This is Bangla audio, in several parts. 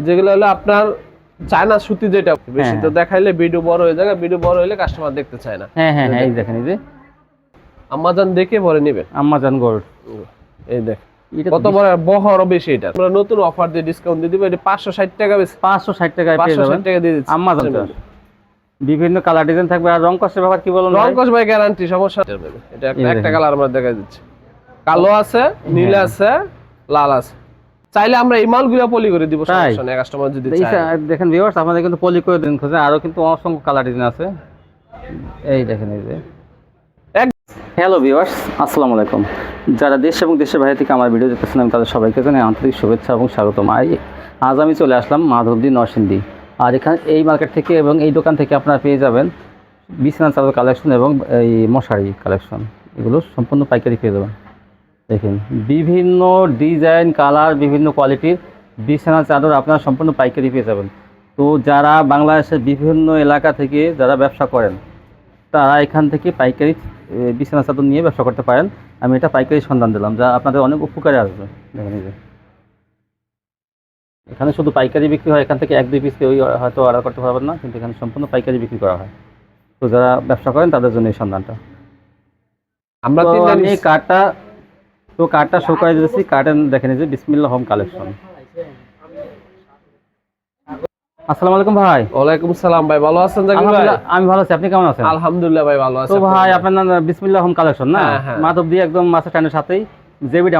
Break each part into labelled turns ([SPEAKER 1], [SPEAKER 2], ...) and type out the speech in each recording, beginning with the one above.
[SPEAKER 1] যেগুলো হলো আপনার চায়না সুতি যেটা বেশি
[SPEAKER 2] হ্যাঁ।
[SPEAKER 1] তো দেখাইলে ভিডিও বড় হয়ে যাবে ভিডিও বড় হলে কাস্টমার দেখতে চায় না।
[SPEAKER 2] হ্যাঁ হ্যাঁ হ্যাঁ এই দেখেন। এই যে।
[SPEAKER 1] আমাজন দেখে পরে নেবেন।
[SPEAKER 2] আমাজন গোল্ড
[SPEAKER 1] এই দেখ কত বড় বহরও বেশি এটা। আমরা নতুন অফার দিয়ে ডিসকাউন্ট দিয়ে দিব এটা পাঁচশো ষাট টাকা বেশি।
[SPEAKER 2] পাঁচশো ষাট টাকায় পেয়ে যাবেন
[SPEAKER 1] ষাট টাকা দিয়ে দিচ্ছি।
[SPEAKER 2] আমাজন বিভিন্ন কালার ডিজাইন থাকবে। আর রং কষ্টের ব্যাপার কি বলুন ভাই?
[SPEAKER 1] রংকশ ভাই গ্যারান্টি সমস্যা এটা একটা- একটা কালার আমরা দেখা দিচ্ছি। কালো আছে নীল
[SPEAKER 2] হ্যাঁ।
[SPEAKER 1] আছে লাল আছে। চাইলে আমরা এই মালগুলো পলি করে দিব? সমস্যা নেই কাস্টমার যদি চায়।
[SPEAKER 2] দেখেন ভিউয়ার্স আপনাদের কিন্তু পলি করে দিন খোঁজে। আরও কিন্তু অসংখ্য কালার ডিজাইন আছে। এই দেখেন এই যে। হ্যালো ভিউয়ার্স আসসালামু আলাইকুম। যারা দেশ এবং দেশের বাইরে থেকে আমার ভিডিও দেখতেছেন আমি তাদের সবাইকে জানাই আন্তরিক শুভেচ্ছা এবং স্বাগতম। আই- আজ আমি চলে আসলাম মাধবদী নরসিংদী। আর এখানে এই মার্কেট থেকে এবং এই দোকান থেকে আপনারা পেয়ে যাবেন বিছানা চাদর কালেকশন এবং এই মশারি কালেকশন এগুলো সম্পূর্ণ পাইকারি পেয়ে যাবেন। দেখেন বিভিন্ন ডিজাইন কালার বিভিন্ন কোয়ালিটির বিছানা চাদর আপনারা সম্পূর্ণ পাইকারি পেয়ে যাবেন। তো যারা বাংলাদেশের বিভিন্ন এলাকা থেকে যারা ব্যবসা করেন তারা এখান থেকে পাইকারি বিছানা চাদর নিয়ে ব্যবসা করতে পারেন। আমি এটা পাইকারি সন্ধান দিলাম যা আপনাদের অনেক উপকারে আসবে। দেখেন যে। এখানে শুধু পাইকারি বিক্রি হয় এখান থেকে এক দুই পিস কেউ হয়তো অর্ডার করতে পারবেন না কিন্তু এখানে সম্পূর্ণ পাইকারি বিক্রি করা হয়। তো যারা ব্যবসা করেন তাদের জন্য এই সন্ধানটা।
[SPEAKER 1] আমরা
[SPEAKER 2] তো
[SPEAKER 1] তিনটা
[SPEAKER 2] আমি
[SPEAKER 1] নিচ্ছি।
[SPEAKER 2] কার্ডটা তো কার্ডটা শো করে দিয়েছি কার্ডের দেখেন এই যে বিসমিল্লা হোম কালেকশন আসসালামু আলাইকুম ভাই।
[SPEAKER 1] ওয়ালাইকুম সালাম ভাই ভালো আছেন জাকির ভাই?
[SPEAKER 2] আমি ভালো আছি। আপনি কেমন আছেন?
[SPEAKER 1] আলহামদুলিল্লাহ ভাই ভালো আছি।
[SPEAKER 2] তো ভাই আপনার নাম বিসমিল্লাহ হোম কালেকশন না?
[SPEAKER 1] হ্যাঁ, হ্যাঁ।
[SPEAKER 2] মাধব দিয়ে একদম মাছের টানের সাথেই জেবি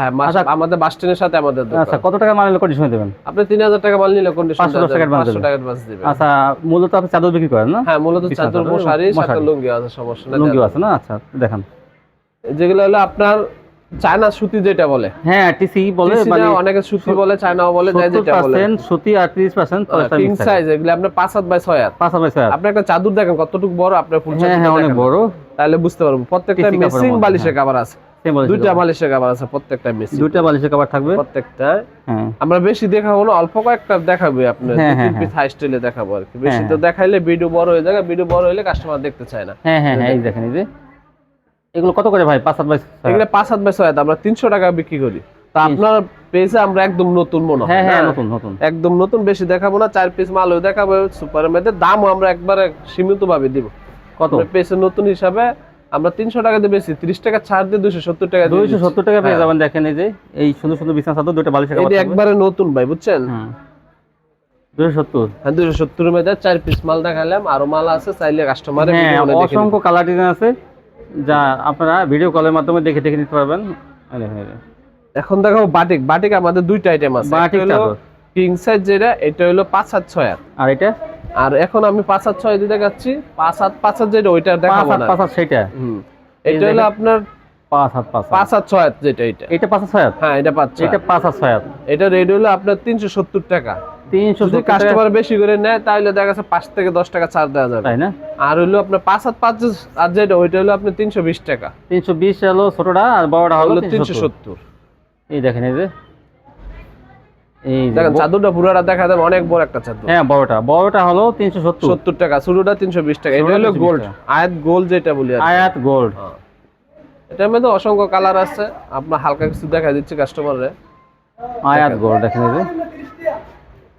[SPEAKER 1] হ্যাঁ
[SPEAKER 2] আচ্ছা।
[SPEAKER 1] আমাদের বাস স্ট্যান্ডের সাথে আমাদের দোকান।
[SPEAKER 2] আচ্ছা কত টাকা মানের কন্ডিশন দেবেন?
[SPEAKER 1] আপনি তিন হাজার টাকা মাল নিলে কন্ডিশন
[SPEAKER 2] 500 টাকা
[SPEAKER 1] টাকা অ্যাডভান্স দিবেন।
[SPEAKER 2] আচ্ছা মূলত আপনি চাদর বিক্রি করেন না?
[SPEAKER 1] হ্যাঁ মূলত চাদর মশারি সাথে লুঙ্গি আছে সমস্যা নাই
[SPEAKER 2] লুঙ্গিও আছে না? আচ্ছা দেখান।
[SPEAKER 1] যেগুলো হলো আপনার চায়না সুতি যেটা বলে।
[SPEAKER 2] হ্যাঁ টিসি বলে মানে
[SPEAKER 1] না, অনেকে সুতি বলে চায়নাও বলে যাই যেটা বলে।
[SPEAKER 2] পার্সেন্ট সুতি আর তিরিশ পার্সেন্ট
[SPEAKER 1] কিং সাইজ এগুলো আপনার পাঁচ হাত বাই ছয় হাত।
[SPEAKER 2] পাঁচ হাজার ছয়
[SPEAKER 1] আপনি একটা চাদর দেখেন কতটুকু বড় আপনার ফুল
[SPEAKER 2] হ্যাঁ হ্যাঁ অনেক বড়।
[SPEAKER 1] তাহলে বুঝতে পারব প্রত্যেকটা
[SPEAKER 2] TC
[SPEAKER 1] মেসিং বালিশের
[SPEAKER 2] হ্যাঁ।
[SPEAKER 1] কভার আছে। দুইটা বালিশের কভার আছে প্রত্যেকটা মেসিং
[SPEAKER 2] দুইটা বালিশের কভার থাকবে?
[SPEAKER 1] প্রত্যেকটা।
[SPEAKER 2] হ্যাঁ।
[SPEAKER 1] আমরা বেশি দেখাবো না অল্প কয়েকটা দেখাবো আপনার
[SPEAKER 2] হ্যাঁ,
[SPEAKER 1] তিন
[SPEAKER 2] হ্যাঁ,
[SPEAKER 1] পিস হাই স্টাইলে দেখাবো আর কি। বেশি
[SPEAKER 2] হ্যাঁ,
[SPEAKER 1] তো দেখাইলে ভিডিও বড় হয়ে যাবে ভিডিও বড় হলে কাস্টমার দেখতে চায় না।
[SPEAKER 2] হ্যাঁ হ্যাঁ হ্যাঁ এই দেখেন এই যে। এগুলো কত করে ভাই? পাঁচ হাত বাই
[SPEAKER 1] এগুলো পাঁচ হাত বাই ছয় আমরা তিনশো টাকা বিক্রি করি। তা আপনার পেজে আমরা একদম নতুন মনে হয়
[SPEAKER 2] হ্যাঁ হ্যাঁ নতুন নতুন।
[SPEAKER 1] একদম নতুন বেশি দেখাবো না চার পিস মাল দেখাবো মধ্যে। দামও আমরা একবারে সীমিত ভাবে দিব।
[SPEAKER 2] কত?
[SPEAKER 1] পেজে নতুন হিসাবে আমরা তিনশো টাকা দিয়ে বেশি ত্রিশ টাকা ছাড় দিয়ে দুশো সত্তর টাকা
[SPEAKER 2] দুইশো সত্তর টাকা পেয়ে
[SPEAKER 1] হ্যাঁ।
[SPEAKER 2] যাবেন দেখেন এই যে এই সুন্দর সুন্দর বিছানা চাদর দুটো থাকবে।
[SPEAKER 1] একবারে নতুন ভাই বুঝছেন?
[SPEAKER 2] হ্যাঁ। দুইশো সত্তর।
[SPEAKER 1] হ্যাঁ দুশো সত্তরের মধ্যে চার পিস মাল দেখালাম আরও মাল আছে চাইলে কাস্টমারে
[SPEAKER 2] হ্যাঁ অসংখ্য কালার ডিজাইন আছে। যা আপনারা ভিডিও কলের মাধ্যমে দেখে দেখে নিতে পারবেন।
[SPEAKER 1] এখন দেখো বাটিক বাটিক আমাদের দুইটা আইটেম আছে।
[SPEAKER 2] বাটিক।
[SPEAKER 1] কিং সাইজ যেটা এটা হলো পাঁচ হাত ছয় হাত।
[SPEAKER 2] আর এটা?
[SPEAKER 1] আর এখন আমি পাঁচ হাত ছয় দিয়ে দেখাচ্ছি। পাঁচ হাত পাঁচ হাত যেটা ওইটা দেখাবো না।
[SPEAKER 2] পাঁচ হাত সেটা?
[SPEAKER 1] হুম। এটা হলো আপনার
[SPEAKER 2] পাঁচ হাত পাঁচ
[SPEAKER 1] পাঁচ হাত ছয় হাত যেটা এটা।
[SPEAKER 2] এটা পাঁচ হাত ছয় হাত?
[SPEAKER 1] হ্যাঁ এটা পাঁচ
[SPEAKER 2] এটা পাঁচ হাত ছয় হাত।
[SPEAKER 1] এটা রেড হলো আপনার তিনশো সত্তর টাকা।
[SPEAKER 2] তিনশো
[SPEAKER 1] যদি কাস্টমার বেশি করে নেয় তাহলে দেখা যাচ্ছে পাঁচ থেকে দশ টাকা ছাড় দেওয়া যাবে।
[SPEAKER 2] তাই না?
[SPEAKER 1] আর হলো আপনার পাঁচ হাত পাঁচ আর যেটা ওইটা হলো আপনার তিনশো বিশ টাকা।
[SPEAKER 2] তিনশো বিশ হলো ছোটটা আর বড়টা হলো তিনশো সত্তর। এই দেখেন এই যে। এই
[SPEAKER 1] দেখেন চাদরটা পুরোটা দেখা যাবে অনেক বড় একটা চাদর।
[SPEAKER 2] হ্যাঁ বড়টা। বড়টা হলো তিনশো সত্তর।
[SPEAKER 1] সত্তর টাকা তিনশো বিশ টাকা। এটা
[SPEAKER 2] ষোলোটা
[SPEAKER 1] হলো গোল্ড আয়াত গোল্ড যেটা বলি
[SPEAKER 2] আয়াত গোল্ড
[SPEAKER 1] হ্যাঁ। এটার মধ্যে অসংখ্য কালার আছে। আপনার হালকা কিছু দেখা দিচ্ছে কাস্টমারে
[SPEAKER 2] আয়াত গোল্ড দেখেন এই যে।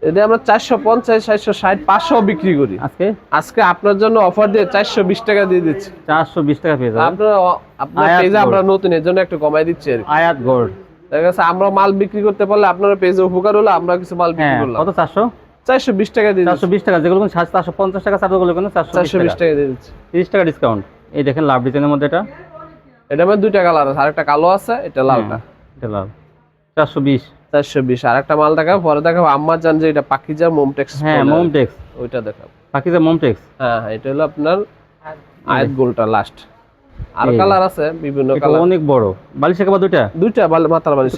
[SPEAKER 1] এটা আমরা চারশো পঞ্চাশ চারশো ষাট পাঁচশো বিক্রি করি।
[SPEAKER 2] আজকে?
[SPEAKER 1] আজকে আপনার জন্য অফার দিয়ে চারশো বিশ টাকা দিয়ে দিচ্ছি।
[SPEAKER 2] চারশো বিশ টাকা পেয়ে
[SPEAKER 1] আপনার আপনার পেজে আমরা নতুন এর জন্য একটু কমাই দিচ্ছি আর
[SPEAKER 2] আয়াত গোল্ড
[SPEAKER 1] দেখা গেছে আমরা মাল বিক্রি করতে পারলে আপনার পেজে উপকার হলো আমরা কিছু মাল বিক্রি
[SPEAKER 2] হ্যাঁ
[SPEAKER 1] করলাম।
[SPEAKER 2] কত চারশো?
[SPEAKER 1] চারশো বিশ টাকা দিয়ে
[SPEAKER 2] চারশো বিশ টাকা যেগুলো চারশো পঞ্চাশ টাকা চারশোগুলো কিন্তু চারশো
[SPEAKER 1] চারশো বিশ টাকা। দিয়ে দিচ্ছি।
[SPEAKER 2] তিরিশ টাকা ডিসকাউন্ট এই দেখেন লাভ ডিজাইনের মধ্যে এটা।
[SPEAKER 1] এটা আমার দুইটা কালার আছে আরেকটা কালো আছে এটা লালটা।
[SPEAKER 2] হ্যাঁ, এটা লাভ চারশো বিশ।
[SPEAKER 1] চারশো বিশ আর একটা মাল দেখাবো পরে দেখাবো আম্মা জান যে এটা পাকিজা মোমটেক্স
[SPEAKER 2] হ্যাঁ মোমটেক্স।
[SPEAKER 1] ওইটা দেখাবো।
[SPEAKER 2] মোমটেক্স?
[SPEAKER 1] হ্যাঁ হ্যাঁ এটা হলো আপনার আয়াত গোলটা লাস্ট আর কালার আছে বিভিন্ন কালার
[SPEAKER 2] অনেক বড়। কাপড় দুইটা?
[SPEAKER 1] দুইটা বাল- মাথার বালিশ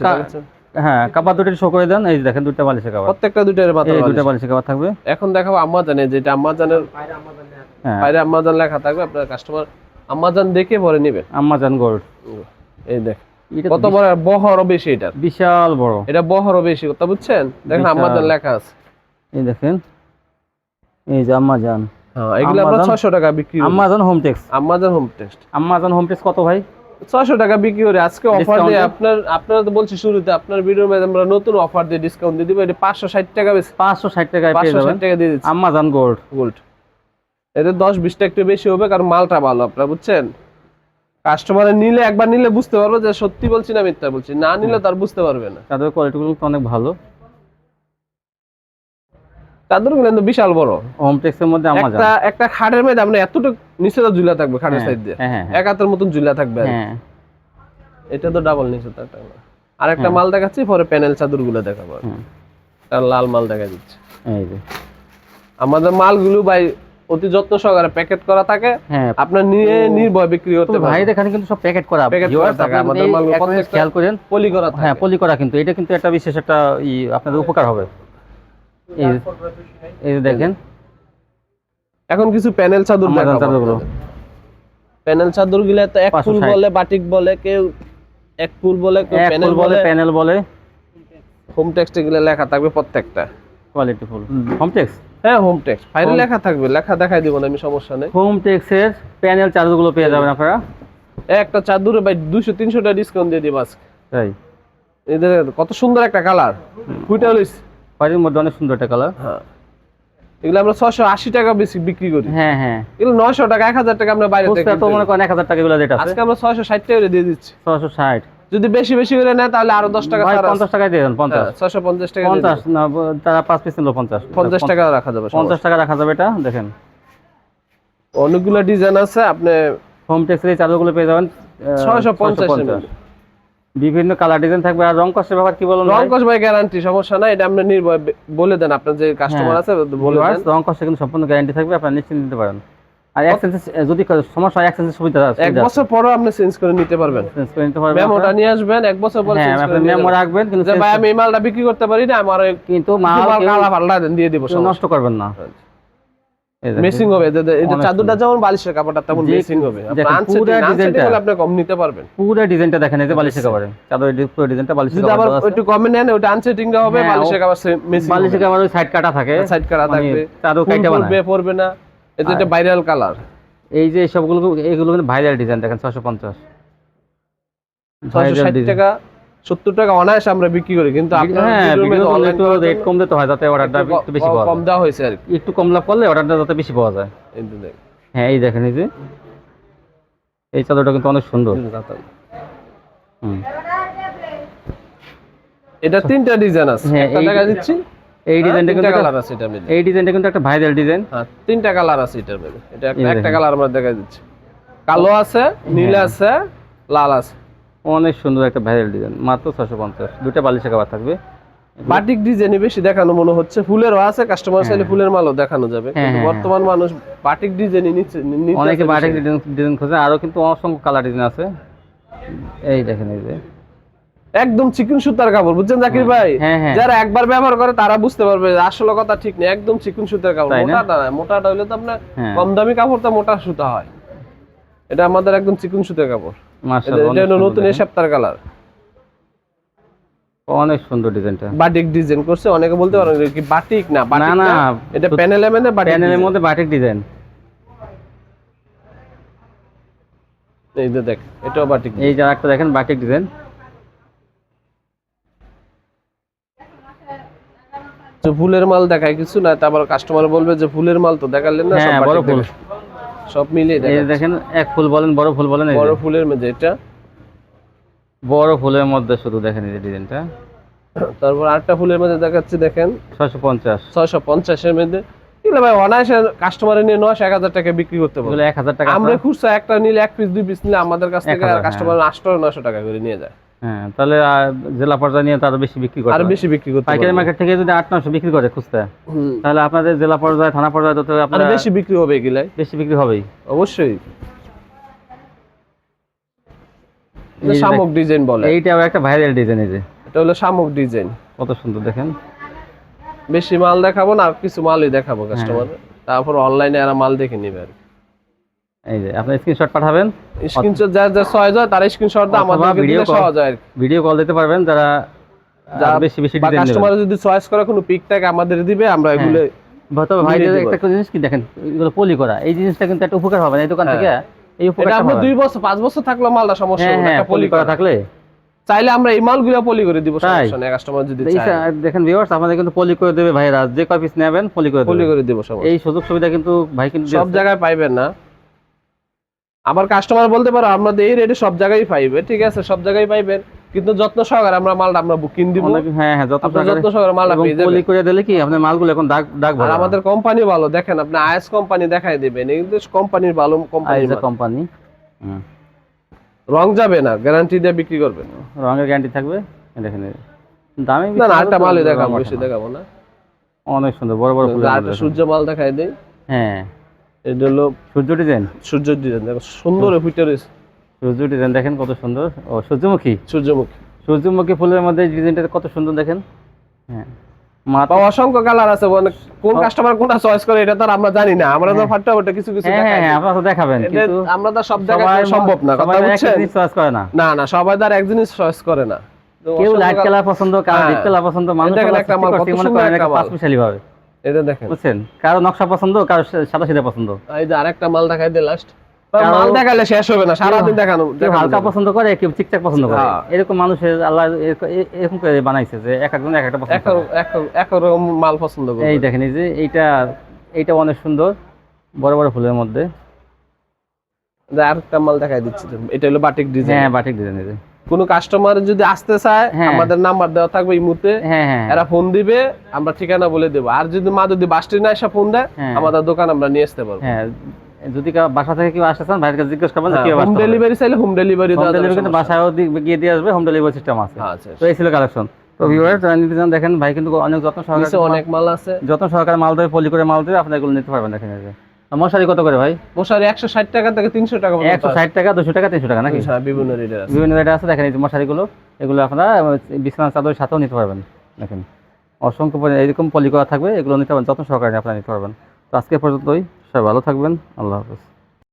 [SPEAKER 2] হ্যাঁ কাপড় দুটো শো করে দেন। এই যে দেখেন দুইটা বালিশের কাপড়।
[SPEAKER 1] প্রত্যেকটা দুইটার মাথার বালিশ
[SPEAKER 2] দুইটা বালিশের কাপড় থাকবে।
[SPEAKER 1] এখন দেখাবো আম্মা জানে যেটা আম্মা জানের
[SPEAKER 2] হ্যাঁ।
[SPEAKER 1] বাইরে আম্মা জান লেখা থাকবে আপনার কাস্টমার আম্মা জান দেখে পরে নেবে
[SPEAKER 2] আমাজন গোল্ড
[SPEAKER 1] এই দেখ কত বড়? বহরও বেশি এটা।
[SPEAKER 2] বিশাল বড়।
[SPEAKER 1] এটা বহরও বেশি কথা বুঝছেন? দেখেন আম্মা জান
[SPEAKER 2] বিশাল।
[SPEAKER 1] লেখা আছে।
[SPEAKER 2] এই দেখেন। এই যে আম্মাজান।
[SPEAKER 1] হ্যাঁ এগুলো আমরা
[SPEAKER 2] আম্মাজান?
[SPEAKER 1] ছয়শো টাকা বিক্রি
[SPEAKER 2] আমাজন হোম টেক্স
[SPEAKER 1] আম্মা জান home test
[SPEAKER 2] Amazon home text কত ভাই?
[SPEAKER 1] ছয়শো টাকা বিক্রি করে। আজকে অফার দিয়ে? আপনার আপনারা তো বলছি শুরুতে আপনার ভিডিওর মধ্যে আমরা নতুন অফার দিয়ে ডিসকাউন্ট দিয়ে দিব। এটা পাঁচশো ষাট টাকা বেশি।
[SPEAKER 2] পাঁচশো ষাট টাকায় পেয়ে যাবেন
[SPEAKER 1] ষাট টাকা দিয়ে দিচ্ছি।
[SPEAKER 2] আমাজন গোল্ড
[SPEAKER 1] গোল্ড এতে দশ বিশটা একটু বেশি হবে কারণ মালটা ভালো আপনারা বুঝছেন? কাস্টমারে নিলে একবার নিলে বুঝতে পারব যে সত্যি বলছি না মিথ্যা বলছি। না নিলে তার বুঝতে পারবে না।
[SPEAKER 2] তাদের কোয়ালিটিগুলো তো অনেক ভালো।
[SPEAKER 1] চাদর কিন্তু বিশাল বড়।
[SPEAKER 2] হোম টেক্সের মধ্যে আমাজন
[SPEAKER 1] একটা একটা খাটের মধ্যে আমরা এতটুকু নিচে তো ঝুলা থাকবে খাটের সাইড দিয়ে।
[SPEAKER 2] হ্যাঁ হ্যাঁ।
[SPEAKER 1] এক হাতের মতন ঝুলা থাকবে
[SPEAKER 2] হ্যাঁ।
[SPEAKER 1] এটা তো ডাবল নিচে তো একটা আর একটা
[SPEAKER 2] হ্যাঁ।
[SPEAKER 1] মাল দেখাচ্ছি পরে প্যানেল চাদরগুলো দেখাবো। একটা লাল মাল দেখা দিচ্ছে।
[SPEAKER 2] এই যে।
[SPEAKER 1] আমাদের মালগুলো ভাই অতি যত্ন সহকারে প্যাকেট করা থাকে।
[SPEAKER 2] হ্যাঁ।
[SPEAKER 1] আপনার নিয়ে নির্ভয় বিক্রি করতে পারবেন।
[SPEAKER 2] এখানে কিন্তু সব প্যাকেট করা
[SPEAKER 1] Packet করা থাকে, আমাদের
[SPEAKER 2] জিনিস
[SPEAKER 1] প্রত্যেকটা-
[SPEAKER 2] খেয়াল করেন।
[SPEAKER 1] পলি করা
[SPEAKER 2] হ্যাঁ পলি করা কিন্তু এটা কিন্তু একটা বিশেষ একটা ই আপনাদের উপকার হবে। এই এই দেখেন।
[SPEAKER 1] এখন কিছু প্যানেল চাদর দেখাবো।
[SPEAKER 2] চাদরগুলো।
[SPEAKER 1] প্যানেল চাদরগুলো তো এক ফুল বলে বাটিক বলে কেউ এক ফুল বলে কেউ প্যানেল
[SPEAKER 2] বলে
[SPEAKER 1] বলে।
[SPEAKER 2] প্যানেল বলে।
[SPEAKER 1] হোম টেক্সটগুলো লেখা থাকবে প্রত্যেকটা।
[SPEAKER 2] Quality full home. টেক্স
[SPEAKER 1] হ্যাঁ হোম ফাইলে লেখা থাকবে লেখা দেখাই দিব আমি সমস্যা নেই।
[SPEAKER 2] হোম প্যানেল চার্জগুলো পেয়ে যাবেন আপনারা।
[SPEAKER 1] একটা চাদরে ভাই দুশো ডিসকাউন্ট দিয়ে দিব আজকে।
[SPEAKER 2] তাই?
[SPEAKER 1] এদের কত সুন্দর একটা কালার কুইটা লইস
[SPEAKER 2] হোয়াইটের মধ্যে অনেক সুন্দর একটা কালার
[SPEAKER 1] হ্যাঁ। এগুলো আমরা ছশো আশি টাকা বেশি বিক্রি করি।
[SPEAKER 2] হ্যাঁ হ্যাঁ।
[SPEAKER 1] এগুলো নয়শো টাকা এক হাজার টাকা আমরা বাইরে থেকে
[SPEAKER 2] তো মনে করেন এক হাজার টাকা এগুলো আছে।
[SPEAKER 1] আজকে আমরা ছয়শো ষাট টাকা দিয়ে দিচ্ছি।
[SPEAKER 2] ছশো ষাট।
[SPEAKER 1] যদি বেশি বেশি করে নেয় তাহলে আরও দশ টাকা আছে।
[SPEAKER 2] পঞ্চাশ টাকায় দিয়ে দেন পঞ্চাশ।
[SPEAKER 1] হ্যাঁ, ছয়শো পঞ্চাশ টাকা
[SPEAKER 2] পঞ্চাশ না তারা পাঁচ পিস নিল পঞ্চাশ।
[SPEAKER 1] পঞ্চাশ টাকা রাখা যাবে
[SPEAKER 2] পঞ্চাশ টাকা রাখা যাবে এটা দেখেন।
[SPEAKER 1] অনেকগুলো ডিজাইন আছে আপনি
[SPEAKER 2] হোম টেক্সের এই চাদরগুলো পেয়ে যাবেন
[SPEAKER 1] 650
[SPEAKER 2] 650 বিভিন্ন কালার ডিজাইন থাকবে আর রং কষ্টের ব্যাপার কি বলুন?
[SPEAKER 1] রঙ্কশ ভাই গ্যারান্টি সমস্যা নাই এটা আপনি নির্ভয় বলে দেন আপনার যে কাস্টমার
[SPEAKER 2] হ্যাঁ।
[SPEAKER 1] আছে বলে দেন।
[SPEAKER 2] Viewers, রং কষ্টে কিন্তু সম্পূর্ণ গ্যারান্টি থাকবে আপনি নিশ্চিন্তে নিতে পারেন। আর এক্সচেঞ্জ যদি সমস্যা হয় এক্সচেঞ্জের সুবিধা আছে
[SPEAKER 1] এক বছর পরও আপনি চেঞ্জ করে নিতে পারবেন।
[SPEAKER 2] চেঞ্জ করে নিতে পারবেন।
[SPEAKER 1] মেমোটা। নিয়ে আসবেন এক বছর পর
[SPEAKER 2] হ্যাঁ
[SPEAKER 1] চেঞ্জ করে
[SPEAKER 2] মেমো রাখবেন কিন্তু
[SPEAKER 1] ভাই আমি এই মালটা বিক্রি করতে পারি না আমার
[SPEAKER 2] কিন্তু
[SPEAKER 1] মাল কালা দেন দিয়ে দিব
[SPEAKER 2] নষ্ট করবেন না।
[SPEAKER 1] মেসিং হবে এটা- চাদরটা যেমন বালিশের কাপড়টা তেমন মেসিং হবে।
[SPEAKER 2] পুরা ডিজাইনটা।
[SPEAKER 1] আপনি কম নিতে পারবেন।
[SPEAKER 2] পুরো ডিজাইনটা দেখেন এই যে বালিশের কাভারে চাদরের পুরো ডিজাইনটা বালিশের
[SPEAKER 1] আবার। একটু কমে নেন ওটা আনসেটিংটা হবে
[SPEAKER 2] হ্যাঁ,
[SPEAKER 1] বালিশের কাপড় মেসিং
[SPEAKER 2] বালিশের ওই সাইড কাটা থাকে।
[SPEAKER 1] সাইড করা
[SPEAKER 2] মানে
[SPEAKER 1] থাকবে।
[SPEAKER 2] চাদর কাইটা
[SPEAKER 1] পড়বে না। এটা একটা ভাইরাল কালার
[SPEAKER 2] এই যে সবগুলো এগুলো কিন্তু ভাইরাল ডিজাইন দেখেন ছশো পঞ্চাশ।
[SPEAKER 1] ছয়শো ষাট টাকা সত্তর টাকা অনায়াসে আমরা বিক্রি করি কিন্তু
[SPEAKER 2] হ্যাঁ একটু রেট কম দিতে হয় যাতে অর্ডারটা
[SPEAKER 1] একটু
[SPEAKER 2] বেশি পাওয়া
[SPEAKER 1] কম দেওয়া হয়েছে আর
[SPEAKER 2] একটু কম লাভ করলে অর্ডারটা যাতে বেশি পাওয়া যায়। হ্যাঁ এই দেখেন এই যে। এই চাদরটা কিন্তু অনেক সুন্দর। হুম।
[SPEAKER 1] এটা তিনটা ডিজাইন আছে।
[SPEAKER 2] হ্যাঁ,
[SPEAKER 1] একটা টাকা দিচ্ছি
[SPEAKER 2] এই ডিজাইনটা কিন্তু
[SPEAKER 1] কালার আছে মধ্যে।
[SPEAKER 2] এই ডিজাইনটা কিন্তু একটা ভাইরাল ডিজাইন
[SPEAKER 1] হ্যাঁ তিনটা কালার আছে এটার মধ্যে। এটা একটা। কালার আমরা দেখা দিচ্ছি। কালো আছে নীল
[SPEAKER 2] হ্যাঁ।
[SPEAKER 1] আছে লাল আছে।
[SPEAKER 2] অনেক সুন্দর একটা ভাইরাল ডিজাইন মাত্র ছশো পঞ্চাশ। দুটা বালিশের কাবার থাকবে।
[SPEAKER 1] বাটিক ডিজাইনে বেশি দেখানো মনে হচ্ছে। ফুলেরও আছে কাস্টমার চাইলে ফুলের মালও দেখানো যাবে।
[SPEAKER 2] হ্যাঁ,
[SPEAKER 1] কিন্তু
[SPEAKER 2] হ্যাঁ,
[SPEAKER 1] বর্তমান মানুষ বাটিক ডিজাইনই নিচ্ছে
[SPEAKER 2] অনেকে বাটিক ডিজাইন ডিজাইন খোঁজে। আরও কিন্তু অসংখ্য কালার ডিজাইন আছে। এই দেখেন এই যে।
[SPEAKER 1] একদম চিকন সুতার কাপড় বুঝছেন জাকির ভাই?
[SPEAKER 2] হ্যাঁ, হ্যাঁ।
[SPEAKER 1] যারা একবার ব্যবহার করে তারা বুঝতে পারবে আসলে কথা ঠিক নেই একদম চিকন সুতার কাপড়? মোটাটা না মোটাটা হলে তো আপনার
[SPEAKER 2] হ্যাঁ।
[SPEAKER 1] কম দামি কাপড়টা মোটা সুতা হয়। এটা আমাদের একদম চিকন সুতার কাপড়। এটা
[SPEAKER 2] মাশাআল্লাহ
[SPEAKER 1] এটা হলো নতুন। এসপ্তার কালার।
[SPEAKER 2] অনেক সুন্দর ডিজাইনটা।
[SPEAKER 1] বাটিক ডিজাইন করছে অনেকে বলতে পারেন কি বাটিক না বাটিক
[SPEAKER 2] না,
[SPEAKER 1] না এটা
[SPEAKER 2] তো-
[SPEAKER 1] প্যানেলে মানে বাটিক
[SPEAKER 2] প্যানেলের মধ্যে বাটিক ডিজাইন।
[SPEAKER 1] এই যে দেখ এটাও বাটিক
[SPEAKER 2] এই যে একটা দেখেন বাটিক ডিজাইন।
[SPEAKER 1] তো ফুলের মাল দেখায় কিছু না তারপর কাস্টমার বলবে যে ফুলের মাল তো দেখালেন না সব
[SPEAKER 2] হ্যাঁ, বড় ফুল।
[SPEAKER 1] সব মিলিয়ে
[SPEAKER 2] এই দেখেন এক ফুল বলেন বড় ফুল বলেন এই
[SPEAKER 1] বড় ফুলের মধ্যে এটা।
[SPEAKER 2] বড় ফুলের মধ্যে শুধু দেখেন এই যে ডিজাইনটা।
[SPEAKER 1] তারপর আরেকটা ফুলের মধ্যে দেখাচ্ছে দেখেন।
[SPEAKER 2] ছয়শো পঞ্চাশ।
[SPEAKER 1] ছয়শো পঞ্চাশের মধ্যে। এগুলো ভাই অনায়াসে কাস্টমারে নিয়ে নয়শো এক হাজার টাকা বিক্রি করতে পারবে।
[SPEAKER 2] এক হাজার টাকা
[SPEAKER 1] আমরা খুচরা একটা নিলে এক পিস দুই পিস নিলে আমাদের কাছ থেকে
[SPEAKER 2] 1000,
[SPEAKER 1] কাস্টমার আটশো নয়শো টাকা করে নিয়ে যায়।
[SPEAKER 2] হ্যাঁ তাহলে জেলা পর্যায়ে নিয়ে তারও বেশি বিক্রি করে
[SPEAKER 1] আরও বেশি বিক্রি করতে
[SPEAKER 2] পাইকারি মার্কেট থেকে যদি আট নশো বিক্রি করে খুঁজতে তাহলে আপনাদের জেলা পর্যায়ে থানা পর্যায়ে তো আপনার
[SPEAKER 1] বেশি বিক্রি হবে এগুলাই?
[SPEAKER 2] বেশি বিক্রি হবেই।
[SPEAKER 1] অবশ্যই। শামুক ডিজাইন বলে।
[SPEAKER 2] এইটাও একটা ভাইরাল ডিজাইন এই যে।
[SPEAKER 1] এটা হলো শামুক ডিজাইন।
[SPEAKER 2] কত সুন্দর দেখেন।
[SPEAKER 1] বেশি মাল দেখাবো না কিছু মালই দেখাবো
[SPEAKER 2] হ্যাঁ।
[SPEAKER 1] কাস্টমার তারপর অনলাইনে এরা মাল দেখে নিবে আর
[SPEAKER 2] এই যে আপনি স্ক্রিনশট পাঠাবেন?
[SPEAKER 1] স্ক্রিনশট যার যার সহজ হয় তার স্ক্রিনশট
[SPEAKER 2] call।
[SPEAKER 1] সহজ হয়।
[SPEAKER 2] ভিডিও কল দিতে পারবেন যারা
[SPEAKER 1] যা
[SPEAKER 2] আরও বেশি বেশি ডিজাইন
[SPEAKER 1] কাস্টমার যদি চয়েস করে কোনো পিক আমাদের দিবে আমরা এগুলো
[SPEAKER 2] তবে ভাইদের
[SPEAKER 1] মিলিয়ে
[SPEAKER 2] একটা জিনিস কি দেখেন এগুলো পলি করা এই জিনিসটা কিন্তু একটা উপকার হবে না এই দোকান
[SPEAKER 1] হ্যাঁ।
[SPEAKER 2] থেকে এই উপকারটা
[SPEAKER 1] আমরা বছর পাঁচ বছর থাকলে মালটা সমস্যা
[SPEAKER 2] হ্যাঁ হ্যাঁ
[SPEAKER 1] একটা
[SPEAKER 2] পলি করা থাকলে।
[SPEAKER 1] চাইলে আমরা এই মালগুলো পলি করে দিব? সমস্যা নেই কাস্টমার যদি চায়।
[SPEAKER 2] দেখেন ভিউয়ার্স আপনাদের কিন্তু পলি করে দেবে ভাইরা যে কয় পিস নেবেন পলি করে
[SPEAKER 1] পলি করে দিব সমস্যা।
[SPEAKER 2] এই সুযোগ সুবিধা কিন্তু ভাই কিন্তু
[SPEAKER 1] সব জায়গায় পাইবেন না। আবার কাস্টমার বলতে পারো আমাদের এই রেটে সব জায়গায় পাইবে ঠিক আছে? সব জায়গায় পাইবেন। কিন্তু যত্ন সহকারে আমরা মালটা আমরা বুকিং দিব।
[SPEAKER 2] হ্যাঁ হ্যাঁ যত
[SPEAKER 1] আপনার যত্ন সহকারে মালটা পেয়ে
[SPEAKER 2] পলি
[SPEAKER 1] যাবেন
[SPEAKER 2] করে দিলে কি আপনার মালগুলো এখন দাগ দাগ ভরে।
[SPEAKER 1] আমাদের কোম্পানি ভালো দেখেন আপনি আইএস কোম্পানি দেখাই দিবেন। কিন্তু কোম্পানির ভালো কোম্পানি
[SPEAKER 2] আইজা কোম্পানি
[SPEAKER 1] রং যাবে না গ্যারান্টি দিয়ে বিক্রি করবেন।
[SPEAKER 2] রঙের গ্যারান্টি থাকবে। দেখেন। দামে
[SPEAKER 1] না না
[SPEAKER 2] হলে
[SPEAKER 1] মালই দেখাবো বেশি। দেখাবো না।
[SPEAKER 2] অনেক সুন্দর বড় বড়
[SPEAKER 1] আরেকটা
[SPEAKER 2] মধ্যে
[SPEAKER 1] সূর্য মাল দেখাই দিই।
[SPEAKER 2] হ্যাঁ।
[SPEAKER 1] এটা হলো
[SPEAKER 2] সূর্য ডিজাইন।
[SPEAKER 1] সূর্য ডিজাইন দেখো সুন্দর ফুটে রয়েছে
[SPEAKER 2] সূর্য ডিজাইন দেখেন কত সুন্দর। ও সূর্যমুখী?
[SPEAKER 1] সূর্যমুখী।
[SPEAKER 2] সূর্যমুখী ফুলের মধ্যে ডিজাইনটা কত সুন্দর দেখেন। হ্যাঁ। মাথা
[SPEAKER 1] অসংখ্য কালার আছে মানে কোন কাস্টমার কোনটা চয়েস করে এটা তো আর আমরা জানি না। আমরা তো ফাটটা ওটা কিছু কিছু
[SPEAKER 2] হ্যাঁ হ্যাঁ
[SPEAKER 1] দেখাই।
[SPEAKER 2] হ্যাঁ আপনারা তো দেখাবেন কিন্তু
[SPEAKER 1] আমরা তো সব জায়গায়
[SPEAKER 2] সবাই
[SPEAKER 1] সম্ভব না কথা
[SPEAKER 2] সবাই
[SPEAKER 1] বুঝছেন?
[SPEAKER 2] চয়েস করে না।
[SPEAKER 1] না না সবাই এক জিনিস চয়েস করে না।
[SPEAKER 2] কেউ লাইট কালার পছন্দ
[SPEAKER 1] হ্যাঁ।
[SPEAKER 2] ডিপ কালার পছন্দ মানুষ
[SPEAKER 1] দেখেন একটা মাল, কত সুন্দর একটা
[SPEAKER 2] একটা
[SPEAKER 1] মাল।
[SPEAKER 2] পাঁচ মিশালি ভাবে
[SPEAKER 1] এটা দেখেন।
[SPEAKER 2] বুঝছেন? কারও নকশা পছন্দ কারও সাদা সিধা পছন্দ।
[SPEAKER 1] এই যে আরেকটা মাল দেখাই দে লাস্ট মাল দেখালে শেষ হবে না সারাদিন দেখানো
[SPEAKER 2] হালকা পছন্দ করে কেউ ঠিকঠাক পছন্দ করে।
[SPEAKER 1] হ্যাঁ।
[SPEAKER 2] এরকম মানুষের আল্লাহ এরকম করে বানাইছে যে এক একজন এক একটা পছন্দ
[SPEAKER 1] এক
[SPEAKER 2] করে।
[SPEAKER 1] একরকম মাল পছন্দ করবে।
[SPEAKER 2] এই দেখেন এই যে এইটা এইটা অনেক সুন্দর বড় বড় ফুলের মধ্যে।
[SPEAKER 1] আরেকটা মাল দেখাই দিচ্ছি। এটা হলো বাটিক ডিজাইন
[SPEAKER 2] হ্যাঁ বাটিক ডিজাইন।
[SPEAKER 1] কোনো কাস্টমার যদি আসতে চায়
[SPEAKER 2] হ্যাঁ।
[SPEAKER 1] আমাদের নাম্বার দেওয়া থাকবে এই মুহূর্তে।
[SPEAKER 2] হ্যাঁ হ্যাঁ।
[SPEAKER 1] এরা ফোন দিবে আমরা ঠিকানা বলে দেবো। আর যদি মা যদি বাস স্ট্যান্ডে এসে ফোন দেয়। আমাদের দোকান আমরা নিয়ে আসতে পারব।
[SPEAKER 2] যদি বাসা থেকে কেউ আসতে চান ভাইয়ের কাছে জিজ্ঞেস করবেন
[SPEAKER 1] হোম ডেলিভারি চাইলে হোম ডেলিভারি
[SPEAKER 2] হোম ডেলিভারি কিন্তু বাসায়ও গিয়ে দিয়ে আসবে হোম ডেলিভারি সিস্টেম আছে।
[SPEAKER 1] আচ্ছা
[SPEAKER 2] তো এই ছিল কালেকশন তো ভিউয়ার যারা নিতে চান দেখেন ভাই কিন্তু অনেক যত্ন সহকারে
[SPEAKER 1] অনেক মাল আছে।
[SPEAKER 2] যত্ন সহকারে মাল দেবে পলি করে মাল দেবে আপনি এগুলো নিতে পারবেন দেখেন এই যে। আর মশারি কত করে ভাই?
[SPEAKER 1] মশারি একশো ষাট টাকা থেকে তিনশো টাকা
[SPEAKER 2] একশো ষাট টাকা দুশো টাকা তিনশো টাকা নাকি?
[SPEAKER 1] বিভিন্ন রেটের
[SPEAKER 2] বিভিন্ন রেট আছে দেখেন এই মশারিগুলো এগুলো আপনারা বিছানা চাদরের সাথেও নিতে পারবেন দেখেন। অসংখ্য পরিমাণে এরকম পলি করা থাকবে এগুলো নিতে পারবেন যত্ন সহকারে আপনারা নিতে পারবেন। তো আজকে পর্যন্তই সবাই ভালো থাকবেন আল্লাহ হাফেজ।